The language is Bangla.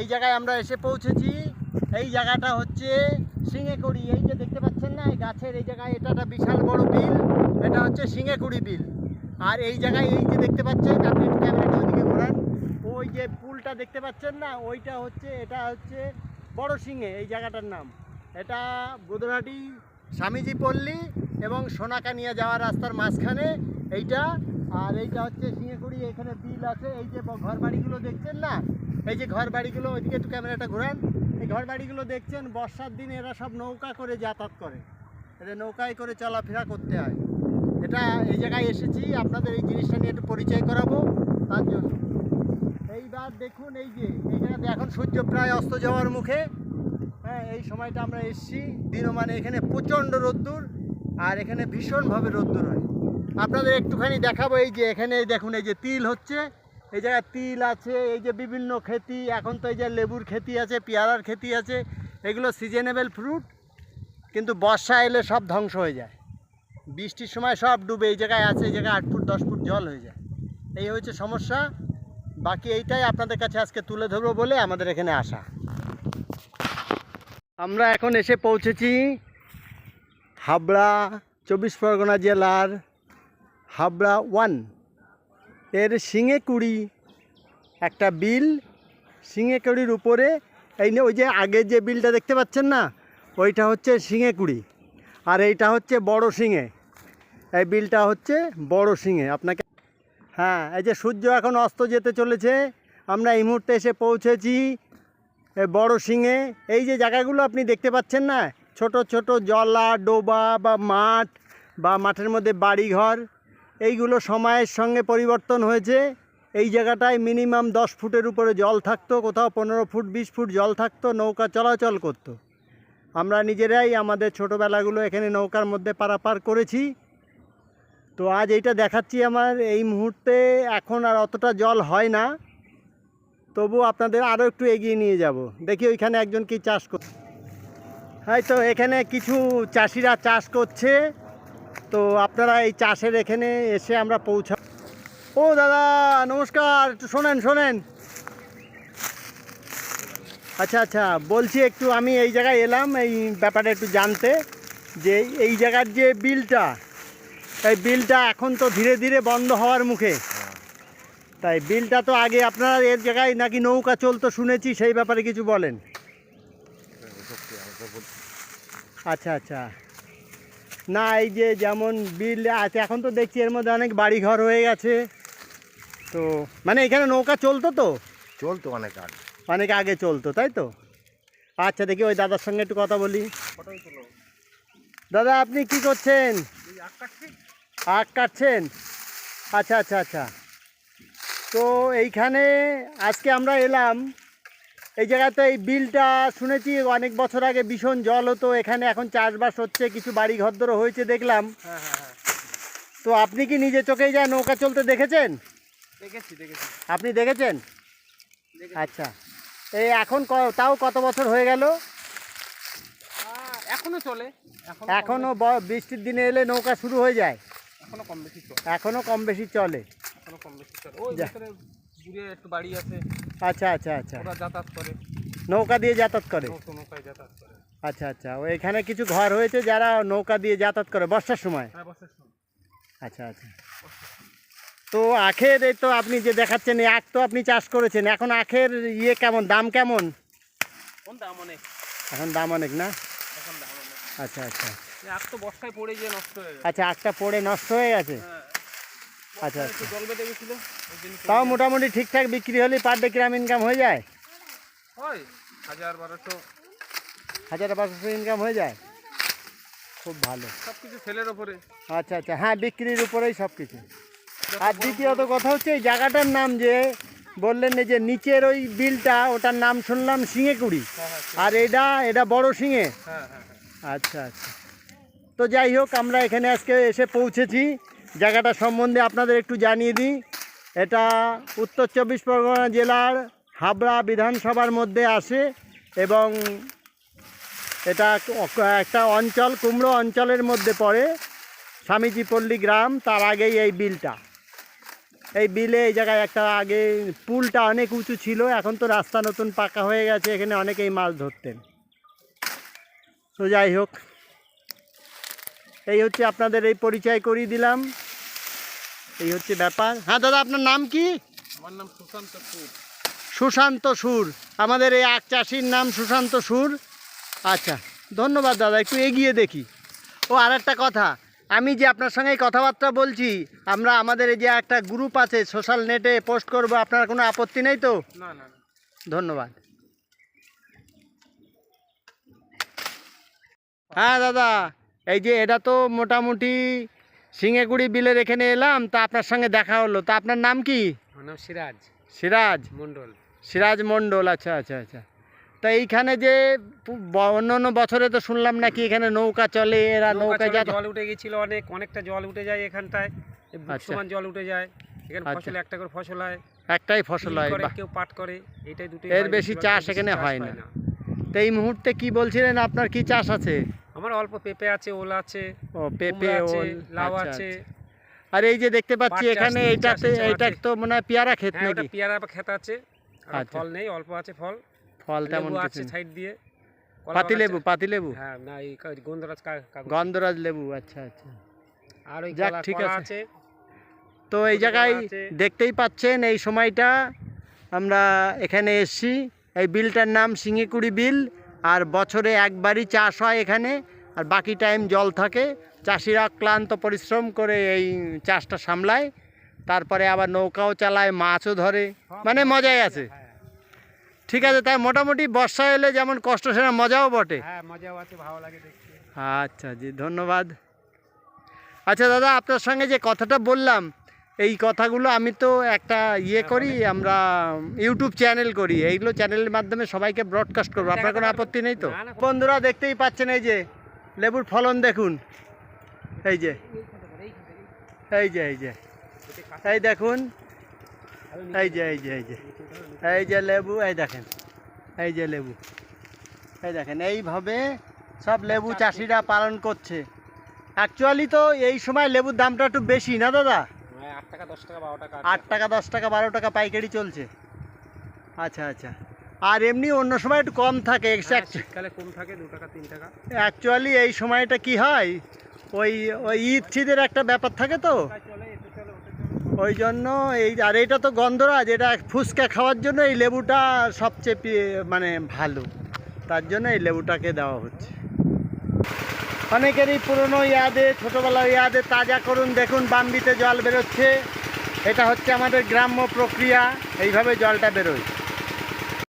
এই জায়গায় আমরা এসে পৌঁছেছি। এই জায়গাটা হচ্ছে সিঙ্গেকুড়ি এই যে দেখতে পাচ্ছেন না, এই গাছের এই জায়গায় এটা একটা বিশাল বড় বিল। এটা হচ্ছে সিঙ্গেকুড়ি বিল। আর এই জায়গায় এই যে দেখতে পাচ্ছেন, আপনি ক্যামেরাটা ওইদিকে ঘোরান। ওই যে পুলটা দেখতে পাচ্ছেন না, ওইটা হচ্ছে, এটা হচ্ছে বড় সিংহে, এই জায়গাটার নাম। এটা বুধরাটি স্বামীজি পল্লী এবং সোনাকানিয়া যাওয়ার রাস্তার মাঝখানে এইটা। আর এইটা হচ্ছে সিঙ্গেকুড়ি এখানে বিল আছে। এই যে ঘর বাড়িগুলো দেখছেন না এই যে ঘর বাড়িগুলো, ওইদিকে একটু ক্যামেরাটা ঘোরান। এই ঘর বাড়িগুলো দেখছেন, বর্ষার দিনে এরা সব নৌকা করে যাতায়াত করে। এটা নৌকায় করে চলাফেরা করতে হয়। এটা এই জায়গায় এসেছি, আপনাদের এই জিনিসটা নিয়ে একটু পরিচয় করাবো, তার জন্য। এইবার দেখুন, এই যে এই জায়গাতে এখন সূর্য প্রায় অস্ত যাওয়ার মুখে। হ্যাঁ এই সময়টা আমরা এসেছি, দিনও মানে এখানে প্রচণ্ড রোদ্দুর, আর এখানে ভীষণভাবে রোদ্দুর হয়। আপনাদের একটুখানি দেখাবো, এই যে এখানে দেখুন, এই যে তিল হচ্ছে। এই জায়গায় তিল আছে, এই যে বিভিন্ন খেতি, এখন তো এই যে লেবুর খেতি আছে, পেয়ারার খেতি আছে, এগুলো সিজনেবল ফ্রুট কিন্তু বর্ষা এলে সব ধ্বংস হয়ে যায়। বৃষ্টির সময় সব ডুবে, এই জায়গায় আছে, এই জায়গায় আট ফুট, দশ ফুট জল হয়ে যায়। এই হচ্ছে সমস্যা। বাকি এইটাই আপনাদের কাছে আজকে তুলে ধরবো বলে আমাদের এখানে আসা। আমরা এখন এসে পৌঁছেছি হাবড়া, চব্বিশ পরগনা জেলার হাবড়া ওয়ান এর শিঙে কুড়ি, একটা বিল, শিঙে কুড়ির উপরে, এই ওই যে আগের যে বিলটা দেখতে পাচ্ছেন না, ওইটা হচ্ছে শিঙে কুড়ি আর এইটা হচ্ছে বড় সিঙে এই বিলটা হচ্ছে বড় সিঙে আপনাকে হ্যাঁ এই যে সূর্য এখন অস্ত যেতে চলেছে, আমরা এই মুহূর্তে এসে পৌঁছেছি বড় সিঙে এই যে জায়গাগুলো আপনি দেখতে পাচ্ছেন না, ছোট ছোট জলা, ডোবা বা মাঠ বা মাঠের মধ্যে বাড়িঘর এইগুলো সময়ের সঙ্গে পরিবর্তন হয়েছে। এই জায়গাটায় মিনিমাম দশ ফুটের উপরে জল থাকতো, কোথাও পনেরো ফুট, বিশ ফুট জল থাকতো, নৌকা চলাচল করতো। আমরা নিজেরাই আমাদের ছোটোবেলাগুলো এখানে নৌকার মধ্যে পারাপার করেছি। তো আজ এইটা দেখাচ্ছি আমার, এই মুহূর্তে এখন আর অতটা জল হয় না। তবু আপনাদের আরও একটু এগিয়ে নিয়ে যাব। দেখি ওইখানে একজন কি চাষ করছে হয়তো এখানে কিছু চাষিরা চাষ করছে। তো আপনারা এই চাষের এখানে এসে আমরা পৌঁছা ও দাদা, নমস্কার, একটু শোনেন শোনেন। আচ্ছা আচ্ছা বলছি একটু, আমি এই জায়গায় এলাম, এই ব্যাপারে একটু জানতে, যে এই জায়গার যে বিলটা, এই বিলটা এখন তো ধীরে ধীরে বন্ধ হওয়ার মুখে। তাই বিলটা তো আগে আপনারা এর জায়গায় নাকি নৌকা চলতো শুনেছি, সেই ব্যাপারে কিছু বলেন। আচ্ছা আচ্ছা। না এই যে যেমন বিল আছে এখন তো দেখছি এর মধ্যে অনেক বাড়ি ঘর হয়ে গেছে। তো মানে এখানে নৌকা চলতো তো? চলতো অনেক আগে। অনেক আগে চলতো তাই তো? আচ্ছা দেখি ওই দাদার সঙ্গে একটু কথা বলি। দাদা আপনি কি করছেন? আখ কাটছেন? আচ্ছা আচ্ছা আচ্ছা। তো এইখানে আজকে আমরা এলাম। এই জায়গাতে এই বিলটা শুনেছি অনেক বছর আগে ভীষণ জল হতো এখানে এখন চাষবাস হচ্ছে কিছু বাড়ি ঘরদরও হয়েছে দেখলাম। হ্যাঁ হ্যাঁ হ্যাঁ। তো আপনি কি নিজে চোখেই যায় নৌকা চলতে দেখেছেন? দেখেছি দেখেছি। আপনি দেখেছেন? আচ্ছা। এই এখন তাও কত বছর হয়ে গেল? এখনও চলে। এখনও বৃষ্টির দিনে এলে নৌকা শুরু হয়ে যায়। এখনও কম বেশি চলে। এখনও কম বেশি চলে। এখনও কম বেশি চলে। ওই যা। দূরে একটু বাড়ি আছে আচ্ছা আচ্ছা আচ্ছা। ওরা যাতায়াত করে। নৌকা দিয়ে যাতায়াত করে? নৌকো নৌকায় যাতায়াত করে। আচ্ছা আচ্ছা। ও এখানে কিছু ঘর হয়েছে যারা নৌকা দিয়ে যাতায়াত করে বর্ষার সময়? হ্যাঁ বসে শুন আচ্ছা আচ্ছা। তো আখের এই তো আপনি যে দেখাচ্ছেন এই আখ তো আপনি চাষ করেছেন। এখন আখের ইয়ে কেমন? দাম কেমন? কোন দাম অনেক। এখন দাম অনেক না? এখন দাম অনেক। আচ্ছা আচ্ছা। আখ তো বর্ষায় পড়ে গিয়ে নষ্ট হয়ে আচ্ছা আখটা পড়ে নষ্ট হয়ে গেছে? হ্যাঁ। আচ্ছা, জন্য তাও মোটামুটি ঠিকঠাক বিক্রি হলে পার ডে গ্রাম ইনকাম হয়ে যায়? হয় হাজার বারোশো। হাজার পাঁচশো ইনকাম হয়ে যায়? খুব ভালো। সব কিছু ছেলের ওপরে। আচ্ছা আচ্ছা হ্যাঁ বিক্রির উপরেই সব কিছু আর দ্বিতীয়ত কথা হচ্ছে এই জায়গাটার নাম যে বললেন যে নিচের ওই বিলটা ওটার নাম শুনলাম সিঙেকুড়ি হ্যাঁ হ্যাঁ আর এটা এটা বড় সিঙে হ্যাঁ। আচ্ছা আচ্ছা। তো যাই হোক আমরা এখানে আজকে এসে পৌঁছেছি। জায়গাটা সম্বন্ধে আপনাদের একটু জানিয়ে দিই। এটা উত্তর চব্বিশ পরগনা জেলার হাবড়া বিধানসভার মধ্যে আসে এবং এটা একটা অঞ্চল, কুমড়ো অঞ্চলের মধ্যে পড়ে স্বামীজি পল্লী গ্রাম, তার আগেই এই বিলটা। এই বিলে এই জায়গায় একটা আগে পুলটা অনেক উঁচু ছিল, এখন তো রাস্তা নতুন পাকা হয়ে গেছে, এখানে অনেকেই মাছ ধরতেন। তো যাই হোক, এই হচ্ছে আপনাদের এই পরিচয় করিয়ে দিলাম। এই হচ্ছে ব্যাপার। হ্যাঁ দাদা আপনার নাম কি? আমার নাম সুশান্ত সুর। সুশান্ত সুর। আমাদের এই আখ চাষির নাম সুশান্ত সুর। আচ্ছা ধন্যবাদ দাদা একটু এগিয়ে দেখি। ও আর একটা কথা আমি যে আপনার সঙ্গে এই কথাবার্তা বলছি আমরা আমাদের এই যে একটা গ্রুপ আছে সোশ্যাল নেটে পোস্ট করব আপনার কোনো আপত্তি নেই তো? না না। ধন্যবাদ। হ্যাঁ দাদা এই যে এটা তো মোটামুটি সিঙ্গেকুড়ি বিলের এখানে এলাম তা আপনার সঙ্গে দেখা হলো। তা আপনার নাম কি? নাম সিরাজ। সিরাজ? মন্ডল সিরাজ মণ্ডল আচ্ছা আচ্ছা আচ্ছা। তা এইখানে যে অন্য অন্য বছরে তো শুনলাম নাকি এখানে নৌকা চলে এরা নৌকা যা জল উঠে গেছিল অনেক অনেকটা জল উঠে যায় এখানটায়। আচ্ছা। সমান জল উঠে যায় এখানে আচ্ছা। ফসল একটা করে ফসল হয়। একটাই ফসল হয় কেউ পাট করে এটাই দুটোই এর বেশি চাষ এখানে হয় না। তো এই মুহূর্তে কি বলছিলেন আপনার কি চাষ আছে? আমার অল্প পেঁপে আছে ওল আছে ও পেঁপে ওল লাউ আচ্ছা, আছে। আচ্ছা। আর এই যে দেখতে পাচ্ছি এখানে এইটাতে এইটা তো মনে হয় পেয়ারা ক্ষেত হ্যাঁ নাকি? পেয়ারা বা খেত আছে আর আচ্ছা। ফল নেই অল্প আছে ফল। ফল তেমন কিছু আছে। সাইড দিয়ে। পাতি লেবু পাতি লেবু? হ্যাঁ না এই গন্ধরাজ গন্ধরাজ লেবু আচ্ছা আচ্ছা। আর ওই যাক, ঠিক। আছে। তো এই জায়গায় দেখতেই পাচ্ছেন এই সময়টা আমরা এখানে এসছি। এই বিলটার নাম সিঙ্গিকুড়ি বিল আর বছরে একবারই চাষ হয় এখানে। আর বাকি টাইম জল থাকে চাষিরা ক্লান্ত পরিশ্রম করে এই চাষটা সামলায় তারপরে আবার নৌকাও চালায় মাছও ধরে মানে মজাই আছে। হ্যাঁ ঠিক আছে তাই মোটামুটি বর্ষা এলে যেমন কষ্ট সেটা মজাও বটে। হ্যাঁ আচ্ছা জি ধন্যবাদ। আচ্ছা দাদা আপনার সঙ্গে যে কথাটা বললাম এই কথাগুলো আমি তো একটা ইয়ে করি আমরা ইউটিউব চ্যানেল করি এইগুলো চ্যানেলের মাধ্যমে সবাইকে ব্রডকাস্ট করব। আপনার কোনো আপত্তি নেই তো? বন্ধুরা দেখতেই পাচ্ছেন এই যে লেবুর ফলন দেখুন। এই যে। এই যে এই যে। এই দেখুন। এই যে এই যে এই যে। এই যে লেবু এই দেখেন। এই যে লেবু। এই দেখেন এইভাবে সব লেবু চাষিরা পালন করছে। অ্যাকচুয়ালি তো এই সময় লেবুর দামটা একটু বেশি না দাদা? হ্যাঁ, আট টাকা দশ টাকা বারো টাকা। আট টাকা দশ টাকা বারো টাকা পাইকারি চলছে। আচ্ছা আচ্ছা। আর এমনি অন্য সময় একটু কম থাকে শীতকালে কম থাকে দু টাকা তিন টাকা। অ্যাকচুয়ালি এই সময়টা কি হয়? ওই ওই ঈদ ছিদের একটা ব্যাপার থাকে তো? ওই জন্য এই আর এটা তো গন্ধরাজ এটা ফুচকা খাওয়ার জন্য এই লেবুটা সবচেয়ে মানে ভালো। তার জন্য এই লেবুটাকে দেওয়া হচ্ছে। অনেকেরই পুরনো ইয়াদে ছোটোবেলার ইয়াদে তাজা করুন দেখুন বাম্বিতে জল বেরোচ্ছে। এটা হচ্ছে আমাদের গ্রাম্য প্রক্রিয়া এইভাবে জলটা বেরোয়।